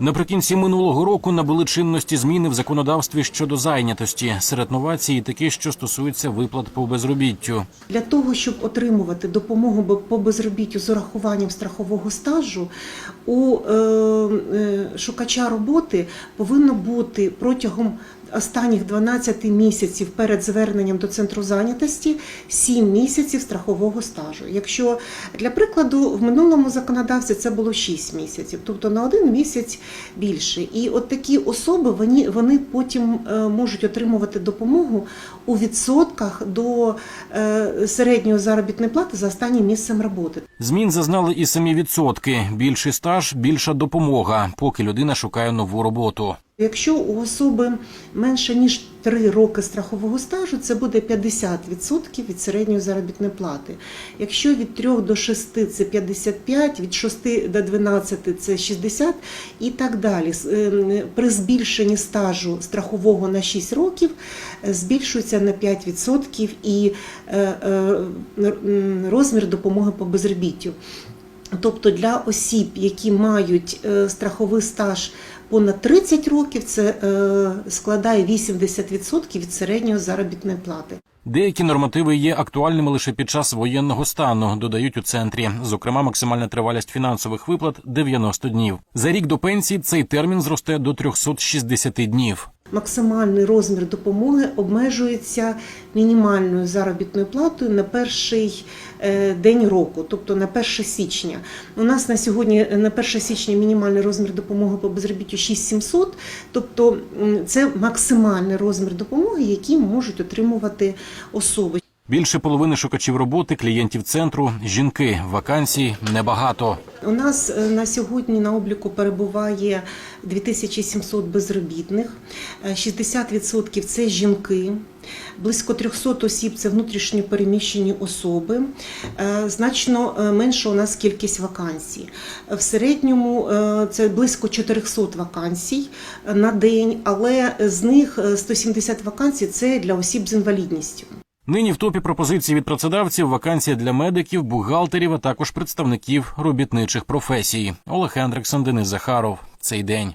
Наприкінці минулого року набули чинності зміни в законодавстві щодо зайнятості. Серед новацій такі, що стосуються виплат по безробіттю. Для того, щоб отримувати допомогу по безробіттю з урахуванням страхового стажу, у е, е, шукача роботи повинно бути протягом останніх 12 місяців перед зверненням до центру зайнятості 7 місяців страхового стажу. Якщо для прикладу в минулому законодавстві це було 6 місяців, тобто на один місяць більше. І от такі особи вони, вони потім е, можуть отримувати допомогу у відсотках до е, середньої заробітної плати за останнім місцем роботи. Змін зазнали і самі відсотки. Більший стаж, більша допомога, поки людина шукає нову роботу. Якщо у особи менше ніж 3 роки страхового стажу, це буде 50% від середньої заробітної плати. Якщо від 3 до 6 це 55, від 6 до 12 це 60 і так далі. Ем, При збільшенні стажу страхового на 6 років е, збільшується на 5% і е, е, розмір допомоги по безробіттю. Тобто для осіб, які мають е, страховий стаж понад 30 років, це е, складає 80% від середньої заробітної плати. Деякі нормативи є актуальними лише під час воєнного стану, додають у центрі. Зокрема, максимальна тривалість фінансових виплат 90 днів. За рік до пенсії цей термін зросте до 360 днів. Максимальний розмір допомоги обмежується мінімальною заробітною платою на перший е, день року, тобто на 1 січня. У нас на сьогодні е, на 1 січня мінімальний розмір допомоги по безробіттю 6700, тобто це максимальний розмір допомоги, який можуть отримувати особи. Більше половини шукачів роботи клієнтів центру жінки. Вакансій небагато. У нас е, на сьогодні на обліку перебуває 2700 безробітних, Е, 60% це жінки, близько 300 осіб це внутрішньо переміщені особи. Е, Значно е, менша у нас кількість вакансій. Е, В середньому е, це близько 400 вакансій е, на день, але з них е, 170 вакансій це для осіб з інвалідністю. Нині в топі пропозицій від працедавців вакансія для медиків, бухгалтерів, а також представників робітничих професій. Олег Хендриксон, Денис Захаров. Цей день.